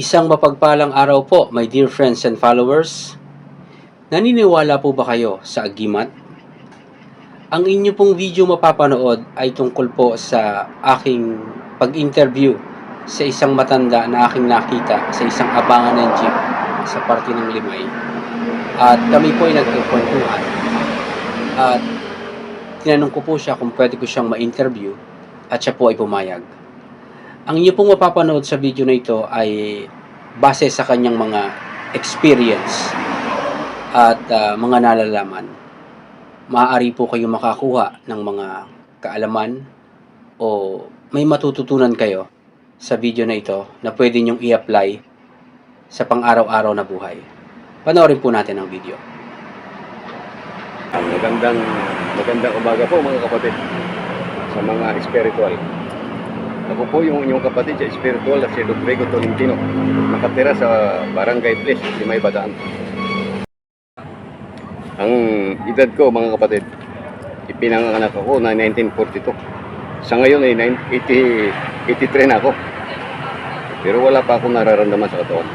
Isang mapagpalang araw po, my dear friends and followers. Naniniwala po ba kayo sa agimat? Ang inyo pong video mapapanood ay tungkol po sa aking pag-interview sa isang matanda na aking nakita sa isang abangan ng jeep sa parte ng Limay. At kami po ay nagkukwentuhan. At tinanong ko po siya kung pwede ko siyang ma-interview at siya po ay pumayag. Ang inyo pong mapapanood sa video na ito ay base sa kanyang mga experience at ah, mga nalalaman. Maaari po kayo makakuha ng mga kaalaman o may matututunan kayo sa video na ito na pwede nyong i-apply sa pang-araw-araw na buhay. Panoorin po natin ang video. Magandang magandang umaga po mga kapatid sa mga spiritual. Ako po yung inyong kapatid sa spiritual na si Rodrigo Tolentino. Nakatira sa Barangay Place, Limay Bataan. Ang edad ko mga kapatid, ipinanganak ako na 1942. Sa ngayon ay 9 80 83 na ako. Pero wala pa akong nararamdaman sa katawan.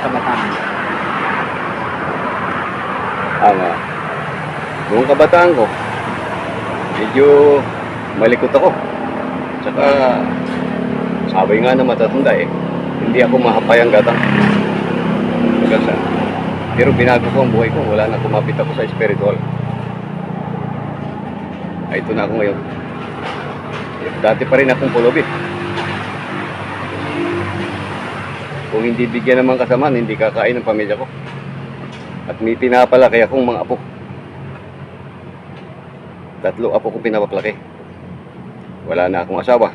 Kabataan. Ama. Noong kabataan ko, medyo malikot ako. Tsaka, sabi nga na matatanda eh, hindi ako mahapay ang gatang. Magasa. Pero binago ko ang buhay ko, wala na kumapit ako sa spiritual. Ay, ito na ako ngayon. Dati pa rin akong pulubi. Kung hindi bigyan ng mga hindi kakain ng pamilya ko. At may pinapalaki akong mga apo. Tatlo apo ko pinapaplaki. Wala na akong asawa.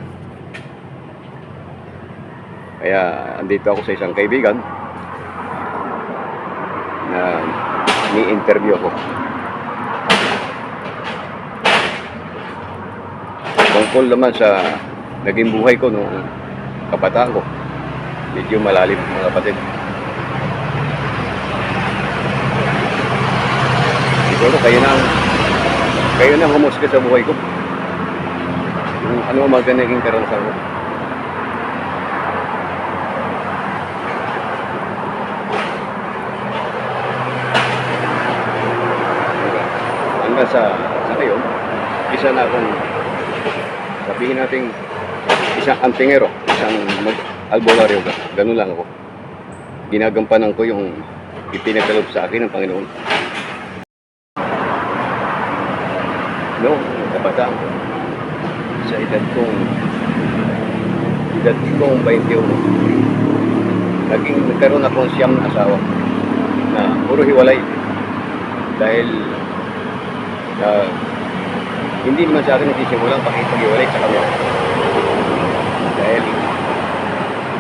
Kaya andito ako sa isang kaibigan na ni-interview ako. Tungkol naman sa naging buhay ko noong kabataan ko. Medyo malalim mga kapatid. Siguro kayo na kayo na humusga sa buhay ko. Yung ano ang mga naging karanasan ko. Hanggang sa, sa ngayon, isa na akong sabihin natin isang antingero, isang mag albularyo, ganun lang ako. Ginagampanan ko yung ipinagkaloob sa akin ng Panginoon. Noong kabataan ko, sa edad kong edad kong 21, naging nagkaroon ako ng siyam na asawa na puro hiwalay. Dahil ah, hindi naman sa akin nagsisimulang pakipag-hiwalay sa kanila dahil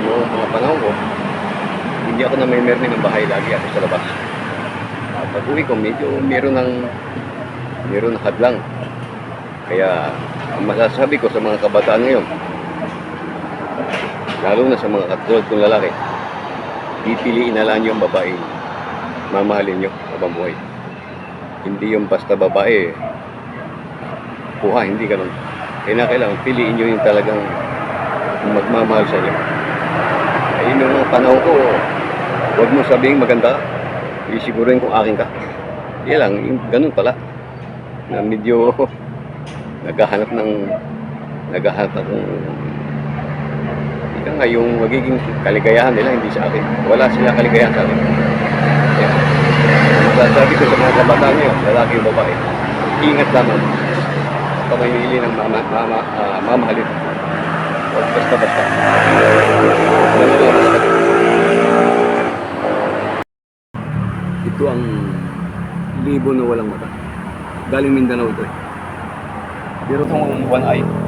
noong mga panahon ko hindi ako na may meron ng bahay lagi ako sa labas. At pag uwi ko medyo meron ng meron ng hadlang kaya ang masasabi ko sa mga kabataan ngayon, lalo na sa mga katulad kong lalaki, pipiliin na lang yung babae mamahalin nyo habang buhay. Hindi yung basta babae, puha, hindi ganun. Kaya kailangan piliin nyo yung talagang magmamahal sa inyo. Ayun yung panahon ko, huwag mo sabihin maganda, isigurin kung akin ka. Yan lang, yung ganun pala. Na medyo naghahanap ng naghahanap ng ika nga yung magiging kaligayahan nila hindi sa akin. Wala sila kaligayahan sa akin. Yeah. masasabi ko sa mga kabataan ngayon lalaki yung babae ingat lamang pamimili ng mama, mama, ah, mamahalin. Huwag basta basta ito ang libo na walang mata. Galing Mindanao ito eh pero itong one eye,